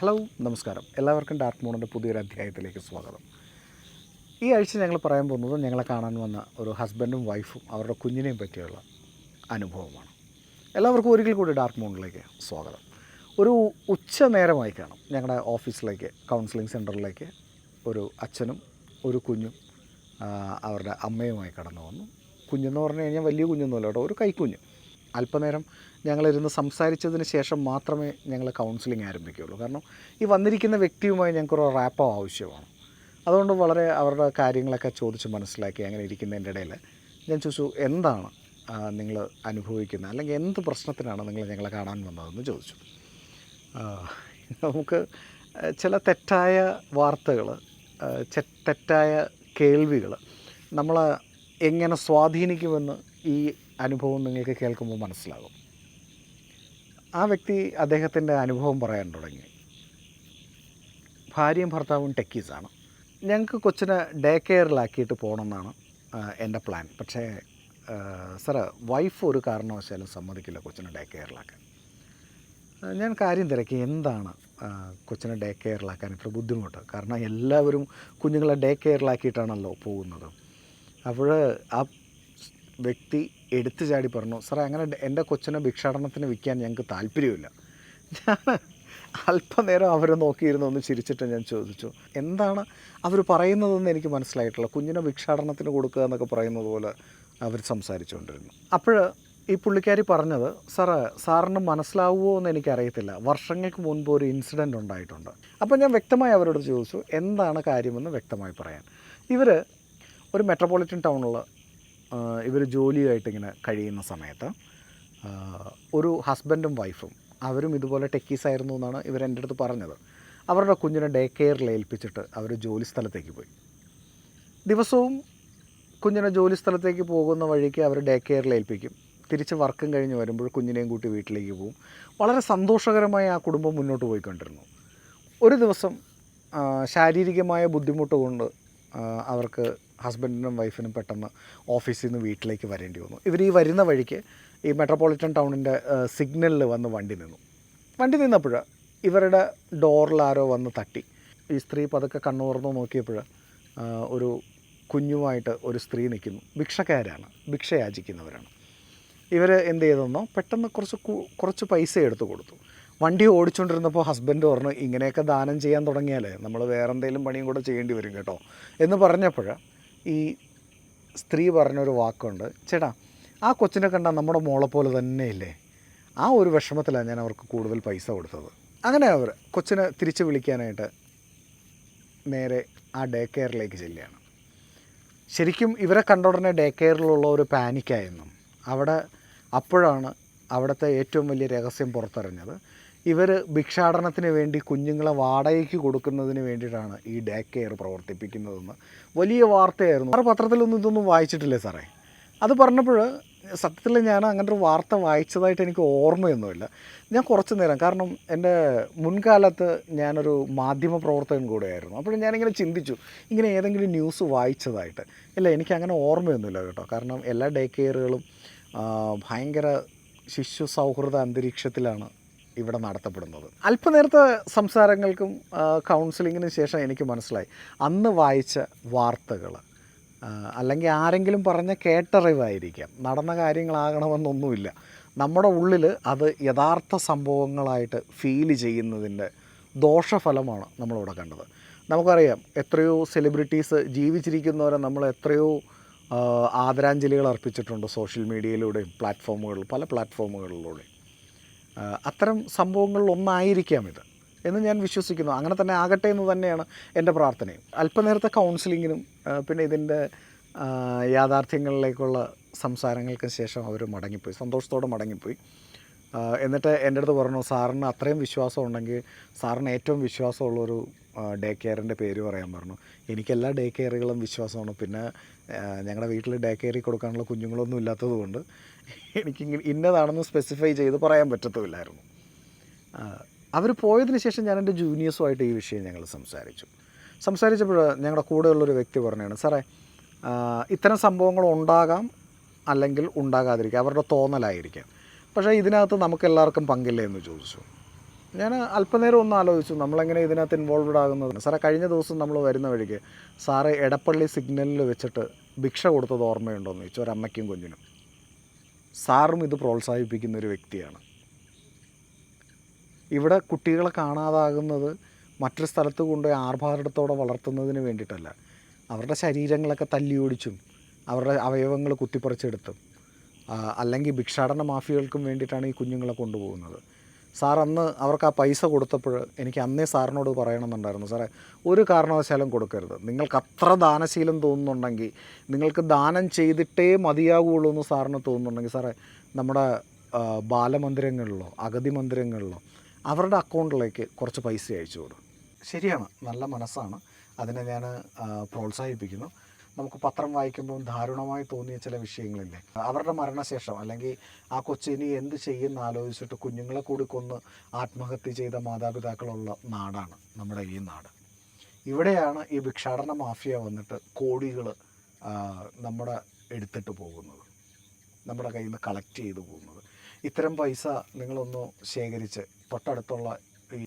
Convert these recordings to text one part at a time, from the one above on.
Hello നമസ്കാരം. എല്ലാവർക്കും dark മൂണിന്റെ പുതിയൊരു അധ്യായത്തിലേക്ക് സ്വാഗതം. ഈ ആഴ്ച ഞങ്ങൾ പറയാൻ പോകുന്നത് ഞങ്ങളെ കാണാൻ വന്ന ഒരു ഹസ്ബൻഡും വൈഫും അവരുടെ കുഞ്ഞിനെയും പറ്റിയുള്ള അനുഭവമാണ്. എല്ലാവർക്കും ഒരിക്കൽ കൂടി ഡാർക്ക് മൂണിലേക്ക് സ്വാഗതം. ഒരു ഉച്ച നേരമായി കാണും ഞങ്ങളുടെ ഓഫീസിലേക്ക് കൗൺസിലിംഗ് സെന്ററിലേക്ക് ഒരു അച്ഛനും ഒരു കുഞ്ഞും അവരുടെ അമ്മയുമായി കടന്നു വന്നു. കുഞ്ഞെന്ന് പറഞ്ഞു കഴിഞ്ഞാൽ വലിയ കുഞ്ഞൊന്നുമല്ല കേട്ടോ ഒരു കൈക്കുഞ്ഞ്. അല്പനേരം ഞങ്ങളിരുന്ന് സംസാരിച്ചതിന് ശേഷം മാത്രമേ ഞങ്ങൾ കൗൺസിലിംഗ് ആരംഭിക്കുകയുള്ളൂ. കാരണം ഈ വന്നിരിക്കുന്ന വ്യക്തിയുമായി ഞങ്ങൾക്കൊരു റാപ്പോ ആവശ്യമാണ്. അതുകൊണ്ട് വളരെ അവരുടെ കാര്യങ്ങളൊക്കെ ചോദിച്ച് മനസ്സിലാക്കി അങ്ങനെ ഇരിക്കുന്നതിന്റെ ഇടയിൽ ഞാൻ ചോദിച്ചു എന്താണ് നിങ്ങൾ അനുഭവിക്കുന്നത്? അല്ലെങ്കിൽ എന്ത് പ്രശ്നത്തിനാണ് നിങ്ങൾ ഞങ്ങളെ കാണാൻ വന്നതെന്ന് ചോദിച്ചു. നമുക്ക് ചില തെറ്റായ വാർത്തകൾ തെറ്റായ കേൾവികൾ നമ്മളെ എങ്ങനെ സ്വാധീനിക്കുമെന്ന് ഈ അനുഭവം നിങ്ങൾക്ക് കേൾക്കുമ്പോൾ മനസ്സിലാകും. ആ വ്യക്തി അദ്ദേഹത്തിന്റെ അനുഭവം പറയാൻ തുടങ്ങി. ഭാര്യയും ഭർത്താവും ടെക്കീസാണ്. ഞങ്ങൾക്ക് കൊച്ചിനെ ഡേ കെയറിലാക്കിയിട്ട് പോകണമെന്നാണ് എന്റെ പ്ലാൻ. പക്ഷേ സാറ് വൈഫ് ഒരു കാരണവശാലും സമ്മതിക്കില്ല കൊച്ചിനെ ഡേ കെയറിലാക്കാൻ. ഞാൻ കാര്യം തിരക്കി. എന്താണ് കൊച്ചിനെ ഡേ കെയറിലാക്കാൻ ഇത്ര ബുദ്ധിമുട്ട്? കാരണം എല്ലാവരും കുഞ്ഞുങ്ങളെ ഡേ കെയറിലാക്കിയിട്ടാണല്ലോ പോകുന്നത്. അപ്പോൾ ആ വ്യക്തി എടുത്തു ചാടി പറഞ്ഞു സാറേ അങ്ങനെ എന്റെ കൊച്ചിനെ ഭിക്ഷാടനത്തിന് വിൽക്കാൻ ഞങ്ങൾക്ക് താല്പര്യമില്ല. ഞാൻ അല്പനേരം അവരെ നോക്കിയിരുന്ന് ഒന്ന് ചിരിച്ചിട്ട് ഞാൻ ചോദിച്ചു എന്താണ് അവർ പറയുന്നതെന്ന് എനിക്ക് മനസ്സിലായിട്ടുള്ള കുഞ്ഞിനെ ഭിക്ഷാടനത്തിന് കൊടുക്കുക എന്നൊക്കെ പറയുന്നത് പോലെ അവർ സംസാരിച്ചുകൊണ്ടിരുന്നു. അപ്പോൾ ഈ പുള്ളിക്കാരി പറഞ്ഞത് സാറ് സാറിന് മനസ്സിലാവുമോ എന്ന് എനിക്കറിയത്തില്ല. വർഷങ്ങൾക്ക് മുൻപ് ഒരു ഇൻസിഡന്റ് ഉണ്ടായിട്ടുണ്ട്. അപ്പോൾ ഞാൻ വ്യക്തമായി അവരോട് ചോദിച്ചു എന്താണ് കാര്യമെന്ന് വ്യക്തമായി പറയാൻ? ഇവർ ഒരു മെട്രോപൊളിറ്റൻ ടൗണിൽ ഇവർ ജോലിയായിട്ട് ഇങ്ങനെ കഴിയുന്ന സമയത്ത് ഒരു ഹസ്ബൻഡും വൈഫും അവരും ഇതുപോലെ ടെക്കീസ് ആയിരുന്നു എന്നാണ് ഇവർ എന്റെ അടുത്ത് പറഞ്ഞത്. അവരുടെ കുഞ്ഞിനെ ഡേ കെയറിൽ ഏൽപ്പിച്ചിട്ട് അവർ ജോലി സ്ഥലത്തേക്ക് പോയി. ദിവസവും കുഞ്ഞിനെ ജോലി സ്ഥലത്തേക്ക് പോകുന്ന വഴിക്ക് അവർ ഡേ കെയറിൽ ഏൽപ്പിക്കും. തിരിച്ച് വർക്കും കഴിഞ്ഞ് വരുമ്പോൾ കുഞ്ഞിനെയും കൂട്ടി വീട്ടിലേക്ക് പോകും വളരെ സന്തോഷകരമായി ആ കുടുംബം മുന്നോട്ട് പോയിക്കൊണ്ടിരുന്നു. ഒരു ദിവസം ശാരീരികമായ ബുദ്ധിമുട്ട് കൊണ്ട് അവർക്ക് ഹസ്ബൻഡിനും വൈഫിനും പെട്ടെന്ന് ഓഫീസിൽ നിന്ന് വീട്ടിലേക്ക് വരേണ്ടി വന്നു. ഇവർ ഈ വരുന്ന വഴിക്ക് ഈ മെട്രോപൊളിറ്റൻ ടൗണിന്റെ സിഗ്നലിൽ വന്ന് വണ്ടി നിന്നു. വണ്ടി നിന്നപ്പോൾ ഇവരുടെ ഡോറിൽ ആരോ വന്ന് തട്ടി. ഈ സ്ത്രീ പതുക്കെ കണ്ണുറന്ന് നോക്കിയപ്പോൾ ഒരു കുഞ്ഞുമായിട്ട് ഒരു സ്ത്രീ നിൽക്കുന്നു. ഭിക്ഷക്കാരാണ് ഭിക്ഷയാചിക്കുന്നവരാണ്. ഇവർ എന്ത് ചെയ്തെന്നോ പെട്ടെന്ന് കുറച്ച് കുറച്ച് പൈസ എടുത്തു കൊടുത്തു. വണ്ടി ഓടിച്ചുകൊണ്ടിരുന്നപ്പോൾ ഹസ്ബൻഡ് പറഞ്ഞു ഇങ്ങനെയൊക്കെ ദാനം ചെയ്യാൻ തുടങ്ങിയാലേ നമ്മൾ വേറെ എന്തെങ്കിലും പണിയും കൂടെ ചെയ്യേണ്ടി വരും കേട്ടോ. എന്ന് പറഞ്ഞപ്പോൾ ഈ സ്ത്രീ പറഞ്ഞൊരു വാക്കുണ്ട് ചേട്ടാ ആ കൊച്ചിനെ കണ്ടാൽ നമ്മുടെ മോളെ പോലെ തന്നെ ഇല്ലേ ആ ഒരു വിഷമത്തിലാണ് ഞാൻ അവർക്ക് കൂടുതൽ പൈസ കൊടുത്തത്. അങ്ങനെ അവർ കൊച്ചിനെ തിരിച്ച് വിളിക്കാനായിട്ട് നേരെ ആ ഡേ കെയറിലേക്ക് ചെല്ലുകയാണ്. ശരിക്കും ഇവരെ കണ്ട ഉടനെ ഡേ കെയറിലുള്ള ഒരു പാനിക്കായെന്നും അവിടെ അപ്പോഴാണ് അവിടുത്തെ ഏറ്റവും വലിയ രഹസ്യം പുറത്തറിഞ്ഞത് ഇവർ ഭിക്ഷാടനത്തിന് വേണ്ടി കുഞ്ഞുങ്ങളെ വാടകയ്ക്ക് കൊടുക്കുന്നതിന് വേണ്ടിയിട്ടാണ് ഈ ഡേ കെയർ പ്രവർത്തിപ്പിക്കുന്നതെന്ന്. വലിയ വാർത്തയായിരുന്നു. സാറ് പത്രത്തിലൊന്നും ഇതൊന്നും വായിച്ചിട്ടില്ലേ സാറേ? അത് പറഞ്ഞപ്പോൾ സത്യത്തിൽ ഞാൻ അങ്ങനെ ഒരു വാർത്ത വായിച്ചതായിട്ട് എനിക്ക് ഓർമ്മയൊന്നുമില്ല. ഞാൻ കുറച്ച് നേരം കാരണം എന്റെ മുൻകാലത്ത് ഞാനൊരു മാധ്യമ പ്രവർത്തകൻ കൂടെയായിരുന്നു. അപ്പോൾ ഞാനിങ്ങനെ ചിന്തിച്ചു ഇങ്ങനെ ഏതെങ്കിലും ന്യൂസ് വായിച്ചതായിട്ട്. ഇല്ല എനിക്ക് അങ്ങനെ ഓർമ്മയൊന്നുമില്ല കേട്ടോ. കാരണം എല്ലാ ഡേ കെയറുകളും ഭയങ്കര ശിശു സൗഹൃദ അന്തരീക്ഷത്തിലാണ് ഇവിടെ നടത്തപ്പെടുന്നത്. അല്പനേരത്തെ സംസാരങ്ങൾക്കും കൗൺസിലിങ്ങിന് ശേഷം എനിക്ക് മനസ്സിലായി. അന്ന് വായിച്ച വാർത്തകൾ അല്ലെങ്കിൽ ആരെങ്കിലും പറഞ്ഞ കേട്ടറിവായിരിക്കാം. നടന്ന കാര്യങ്ങളാകണമെന്നൊന്നുമില്ല. നമ്മുടെ ഉള്ളിൽ അത് യഥാർത്ഥ സംഭവങ്ങളായിട്ട് ഫീൽ ചെയ്യുന്നതിന്റെ ദോഷഫലമാണ് നമ്മളിവിടെ കണ്ടത്. നമുക്കറിയാം എത്രയോ സെലിബ്രിറ്റീസ് ജീവിച്ചിരിക്കുന്നവരെ നമ്മൾ എത്രയോ ആദരാഞ്ജലികൾ അർപ്പിച്ചിട്ടുണ്ട് സോഷ്യൽ മീഡിയയിലൂടെയും പ്ലാറ്റ്ഫോമുകളിൽ പല പ്ലാറ്റ്ഫോമുകളിലൂടെയും അത്തരം സംഭവങ്ങളിൽ ഒന്നായിരിക്കാം ഇത് എന്ന് ഞാൻ വിശ്വസിക്കുന്നു. അങ്ങനെ തന്നെ ആകട്ടെ എന്ന് തന്നെയാണ് എന്റെ പ്രാർത്ഥനയും. അല്പനേരത്തെ കൗൺസിലിങ്ങിനും പിന്നെ ഇതിന്റെ യാഥാർത്ഥ്യങ്ങളിലേക്കുള്ള സംസാരങ്ങൾക്ക് ശേഷം അവർ മടങ്ങിപ്പോയി. സന്തോഷത്തോടെ മടങ്ങിപ്പോയി. എന്നിട്ട് എന്റെ അടുത്ത് പറഞ്ഞു സാറിന് അത്രയും വിശ്വാസം ഉണ്ടെങ്കിൽ സാറിന് ഏറ്റവും വിശ്വാസമുള്ളൊരു ഡേ കെയറിന്റെ പേര് പറയാൻ പറഞ്ഞു. എനിക്ക് എല്ലാ ഡേ കെയറുകളും വിശ്വാസമാണ്. പിന്നെ ഞങ്ങളുടെ വീട്ടിൽ ഡേ കെയറിൽ കൊടുക്കാനുള്ള കുഞ്ഞുങ്ങളൊന്നും ഇല്ലാത്തത് കൊണ്ട് എനിക്ക് ഇന്നതാണെന്ന് സ്പെസിഫൈ ചെയ്ത് പറയാൻ പറ്റത്തുമില്ലായിരുന്നു. അവർ പോയതിന് ശേഷം ഞാൻ എന്റെ ജൂനിയേഴ്സുമായിട്ട് ഈ വിഷയം ഞങ്ങൾ സംസാരിച്ചു. സംസാരിച്ചപ്പോൾ ഞങ്ങളുടെ കൂടെയുള്ളൊരു വ്യക്തി പറഞ്ഞാണ് സാറേ ഇത്തരം സംഭവങ്ങൾ ഉണ്ടാകാം അല്ലെങ്കിൽ ഉണ്ടാകാതിരിക്കാം അവരുടെ തോന്നലായിരിക്കാം. പക്ഷേ ഇതിനകത്ത് നമുക്ക് എല്ലാവർക്കും പങ്കില്ല എന്ന് ചോദിച്ചു. ഞാൻ അല്പനേരം ഒന്ന് ആലോചിച്ചു നമ്മളെങ്ങനെ ഇതിനകത്ത് ഇൻവോൾവഡ് ആകുന്നത് സാറേ കഴിഞ്ഞ ദിവസം നമ്മൾ വരുന്ന വഴിക്ക് സാറ് എടപ്പള്ളി സിഗ്നലിൽ വെച്ചിട്ട് ഭിക്ഷ കൊടുത്തത് ഓർമ്മയുണ്ടോയെന്ന് ചോദിച്ചു ഒരമ്മയ്ക്കും കുഞ്ഞിനും. സാറും ഇത് പ്രോത്സാഹിപ്പിക്കുന്ന ഒരു വ്യക്തിയാണ്. ഇവിടെ കുട്ടികളെ കാണാതാകുന്നത് മറ്റൊരു സ്ഥലത്ത് കൊണ്ടുപോയി ആർഭാടത്തോടെ വളർത്തുന്നതിന് വേണ്ടിയിട്ടല്ല. അവരുടെ ശരീരങ്ങളൊക്കെ തല്ലിയോടിച്ചും അവരുടെ അവയവങ്ങൾ കുത്തിപ്പറിച്ചെടുത്തും അല്ലെങ്കിൽ ഭിക്ഷാടന മാഫിയകൾക്കും വേണ്ടിയിട്ടാണ് ഈ കുഞ്ഞുങ്ങളെ കൊണ്ടുപോകുന്നത്. സാർ അന്ന് അവർക്ക് ആ പൈസ കൊടുത്തപ്പോൾ എനിക്ക് അന്നേ സാറിനോട് പറയണമെന്നുണ്ടായിരുന്നു. സാറേ ഒരു കാരണവശാലും കൊടുക്കരുത്. നിങ്ങൾക്ക് അത്ര ദാനശീലം തോന്നുന്നുണ്ടെങ്കിൽ നിങ്ങൾക്ക് ദാനം ചെയ്തിട്ടേ മതിയാകുള്ളൂ എന്ന് സാറിന് തോന്നുന്നുണ്ടെങ്കിൽ സാറേ നമ്മുടെ ബാലമന്ദിരങ്ങളിലോ അഗതി മന്ദിരങ്ങളിലോ അവരുടെ അക്കൗണ്ടിലേക്ക് കുറച്ച് പൈസ അയച്ചു കൊടുക്കും. ശരിയാണ്. നല്ല മനസ്സാണ്. അതിനെ ഞാൻ പ്രോത്സാഹിപ്പിക്കുന്നു. നമുക്ക് പത്രം വായിക്കുമ്പോൾ ദാരുണമായി തോന്നിയ ചില വിഷയങ്ങളില്ലേ? അവരുടെ മരണശേഷം അല്ലെങ്കിൽ ആ കൊച്ചിനി എന്ത് ചെയ്യുന്ന ആലോചിച്ചിട്ട് കുഞ്ഞുങ്ങളെ കൂടി കൊന്ന് ആത്മഹത്യ ചെയ്ത മാതാപിതാക്കളുള്ള നാടാണ് നമ്മുടെ ഈ നാട്. ഇവിടെയാണ് ഈ ഭിക്ഷാടന മാഫിയ വന്നിട്ട് കോടികൾ നമ്മുടെ എടുത്തിട്ട് പോകുന്നത്. നമ്മുടെ കയ്യിൽ നിന്ന് കളക്ട് ചെയ്തു പോകുന്നത്. ഇത്തരം പൈസ നിങ്ങളൊന്ന് ശേഖരിച്ച് തൊട്ടടുത്തുള്ള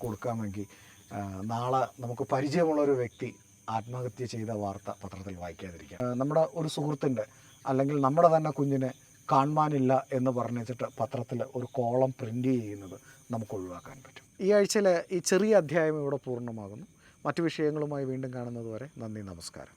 കൊടുക്കാമെങ്കിൽ നാളെ നമുക്ക് പരിചയമുള്ള ഒരു വ്യക്തി ആത്മഹത്യ ചെയ്ത വാർത്ത പത്രത്തിൽ വായിക്കാതിരിക്കുക നമ്മുടെ ഒരു സുഹൃത്തിന്റെ അല്ലെങ്കിൽ നമ്മുടെ തന്നെ കുഞ്ഞിനെ കാണുവാനില്ല എന്ന് പറഞ്ഞിട്ട് പത്രത്തിൽ ഒരു കോളം പ്രിന്റ് ചെയ്യുന്നത് നമുക്ക് ഒഴിവാക്കാൻ പറ്റും. ഈ ആഴ്ചയിലെ ഈ ചെറിയ അധ്യായം ഇവിടെ പൂർണമാകുന്നു. മറ്റു വിഷയങ്ങളുമായി വീണ്ടും കാണുന്നത് വരെ നന്ദി നമസ്കാരം.